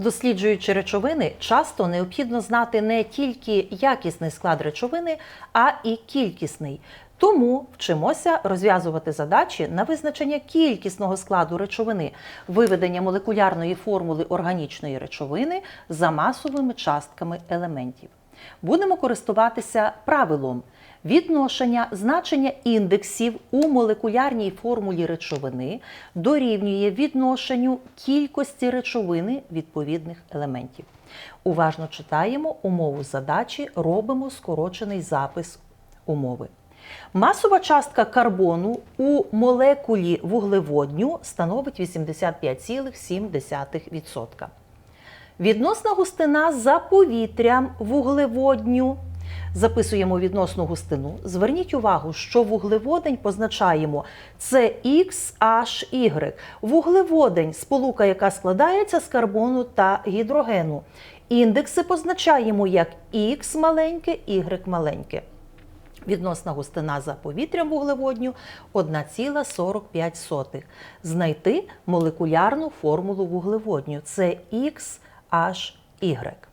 Досліджуючи речовини, часто необхідно знати не тільки якісний склад речовини, а і кількісний. Тому вчимося розв'язувати задачі на визначення кількісного складу речовини, виведення молекулярної формули органічної речовини за масовими частками елементів. Будемо користуватися правилом відношення значення індексів у молекулярній формулі речовини дорівнює відношенню кількості речовини відповідних елементів. Уважно читаємо умову задачі, робимо скорочений запис умови. Масова частка карбону у молекулі вуглеводню становить 85,7%. Відносна густина за повітрям вуглеводню. Записуємо відносну густину. Зверніть увагу, що вуглеводень позначаємо це XHY. Вуглеводень сполука, яка складається з карбону та гідрогену. Індекси позначаємо як X маленьке, Y маленьке. Відносна густина за повітрям вуглеводню 1,45. Знайти молекулярну формулу вуглеводню це XHY.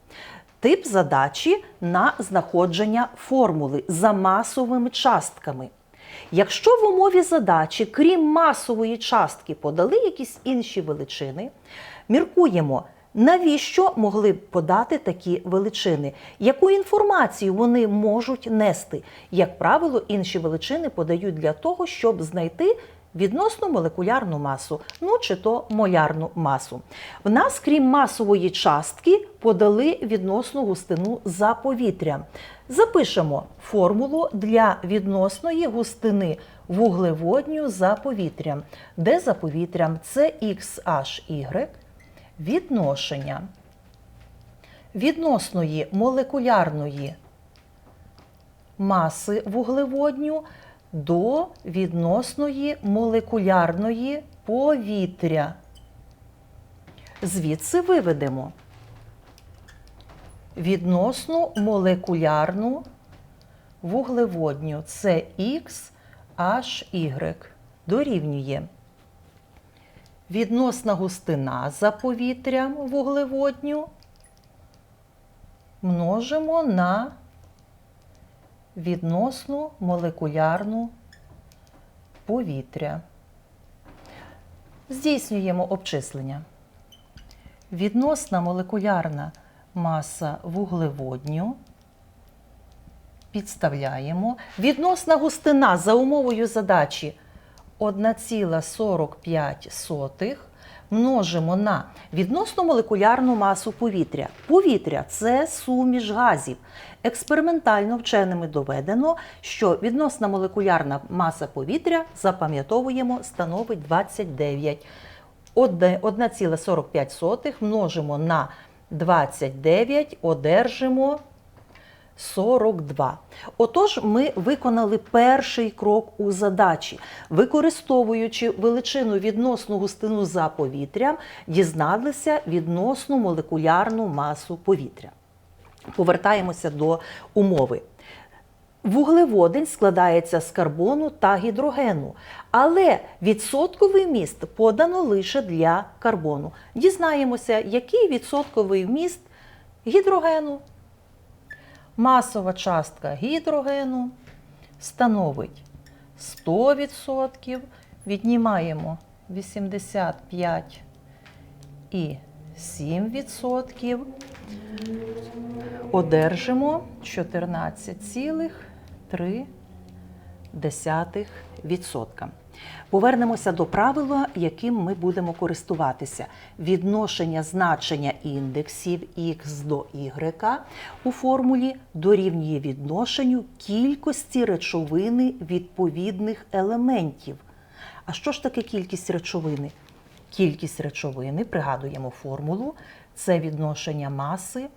Тип задачі на знаходження формули за масовими частками. Якщо в умові задачі, крім масової частки, подали якісь інші величини, міркуємо, навіщо могли б подати такі величини, яку інформацію вони можуть нести. Як правило, інші величини подають для того, щоб знайти відносну молекулярну масу, ну чи то молярну масу. В нас, крім масової частки, подали відносну густину за повітрям. Запишемо формулу для відносної густини вуглеводню за повітрям, де за повітрям це XHY, відношення відносної молекулярної маси вуглеводню до відносної молекулярної повітря. Звідси виведемо відносну молекулярну вуглеводню. Це XHY дорівнює. Відносна густина за повітрям вуглеводню множимо на відносну молекулярну повітря. Здійснюємо обчислення. Відносна молекулярна маса вуглеводню. Підставляємо. Відносна густина за умовою задачі 1,45 множимо на відносну молекулярну масу повітря. Повітря це суміш газів. Експериментально вченими доведено, що відносна молекулярна маса повітря, запам'ятовуємо, становить 29. 1,45 множимо на 29, одержимо 42. Отож, ми виконали перший крок у задачі, використовуючи величину відносну густину за повітрям, дізналися відносну молекулярну масу повітря. Повертаємося до умови. Вуглеводень складається з карбону та гідрогену, але відсотковий міст подано лише для карбону. Дізнаємося, який відсотковий вміст гідрогену. Масова частка гідрогену становить 100%, віднімаємо 85 і 7%, одержимо 14,3%. Повернемося до правила, яким ми будемо користуватися. Відношення значення індексів х до y у формулі дорівнює відношенню кількості речовини відповідних елементів. А що ж таке кількість речовини? Кількість речовини, пригадуємо формулу, це відношення маси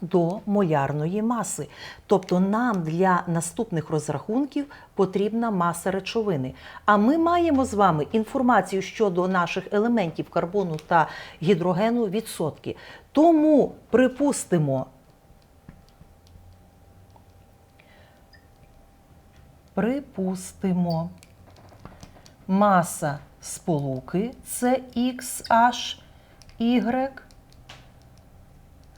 до молярної маси. Тобто нам для наступних розрахунків потрібна маса речовини. А ми маємо з вами інформацію щодо наших елементів карбону та гідрогену відсотки. Тому припустимо, припустимо, маса сполуки це XHY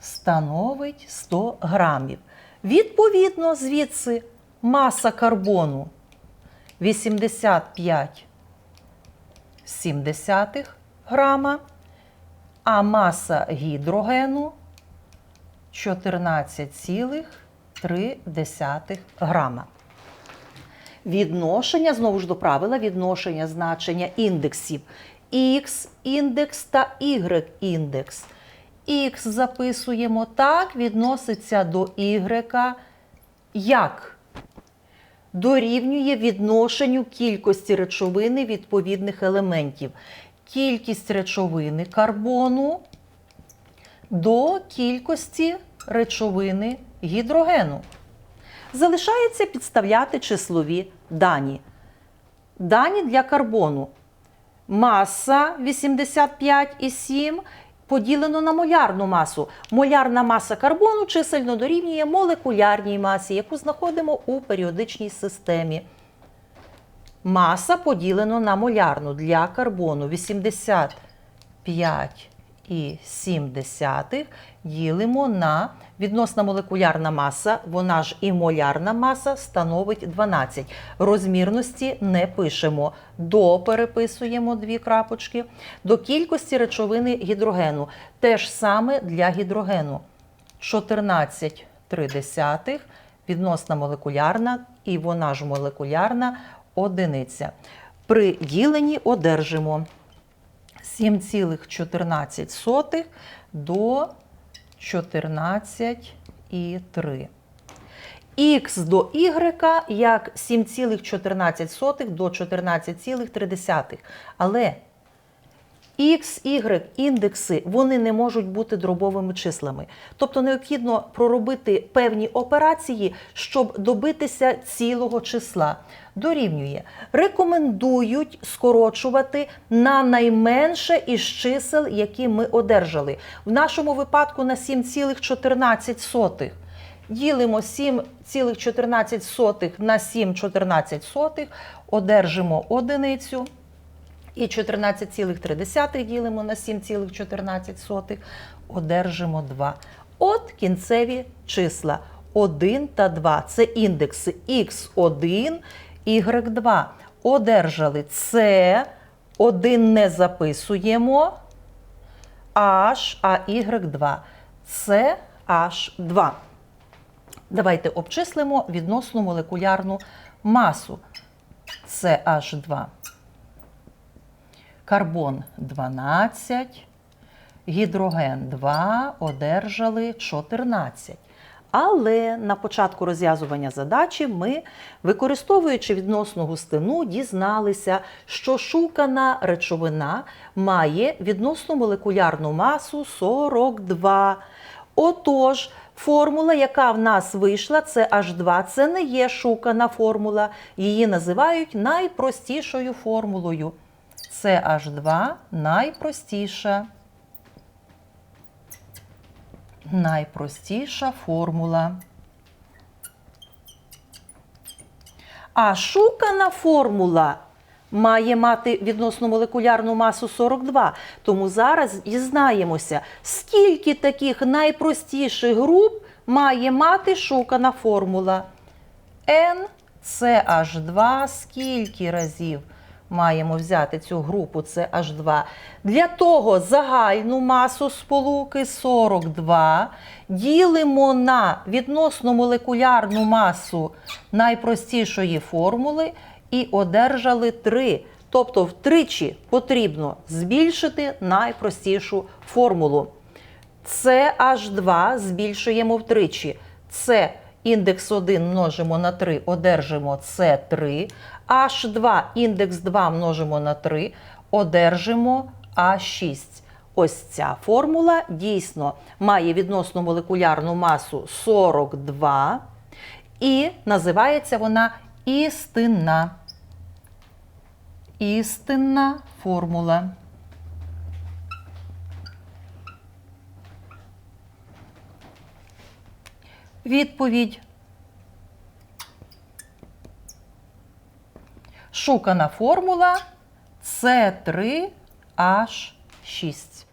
становить 100 грамів. Відповідно, звідси маса карбону 85 0,7 грама, а маса гідрогену 14,3 грама. Відношення, знову ж до правила, відношення значення індексів X індекс та Y індекс. X записуємо так, відноситься до Y як дорівнює відношенню кількості речовини відповідних елементів. Кількість речовини карбону до кількості речовини гідрогену. Залишається підставляти числові дані. Дані для карбону. Маса 85,7 поділено на молярну масу. Молярна маса карбону чисельно дорівнює молекулярній масі, яку знаходимо у періодичній системі. Маса поділено на молярну для карбону 85,7 ділимо на відносна молекулярна маса, вона ж і молярна маса становить 12. Розмірності не пишемо. До переписуємо дві крапочки. До кількості речовини гідрогену. Те ж саме для гідрогену. 14,3 відносна молекулярна, і вона ж молекулярна одиниця. При діленні одержимо 7,14 до 14,3. Х до y як 7,14 до 14,3. Але X, Y індекси вони не можуть бути дробовими числами. Тобто необхідно проробити певні операції, щоб добитися цілого числа. Дорівнює. Рекомендують скорочувати на найменше із чисел, які ми одержали. В нашому випадку на 7,14. Ділимо 7,14 на 7,14, одержимо одиницю. І 14,3 ділимо на 7,14, одержимо 2. От кінцеві числа 1 та 2. Це індекси x1, y2. Одержали С, 1 не записуємо, H, а y2. Це H2. Давайте обчислимо відносну молекулярну масу. Це H2 карбон 12, гідроген 2, одержали 14. Але на початку розв'язування задачі ми, використовуючи відносну густину, дізналися, що шукана речовина має відносну молекулярну масу 42. Отож, формула, яка в нас вийшла, це H2, це не є шукана формула. Її називають найпростішою формулою. CH2 найпростіша. Найпростіша формула. А шукана формула має мати відносно молекулярну масу 42. Тому зараз дізнаємося, скільки таких найпростіших груп має мати шукана формула. N CH2 скільки разів маємо взяти цю групу CH2. Для того загальну масу сполуки 42 ділимо на відносно молекулярну масу найпростішої формули і одержали 3. Тобто втричі потрібно збільшити найпростішу формулу. CH2 збільшуємо втричі. Це індекс 1 множимо на 3, одержимо С3. H2 індекс 2 множимо на 3, одержимо А6. Ось ця формула дійсно має відносну молекулярну масу 42 і називається вона істинна. Істинна формула. Відповідь. Шукана формула С3H6.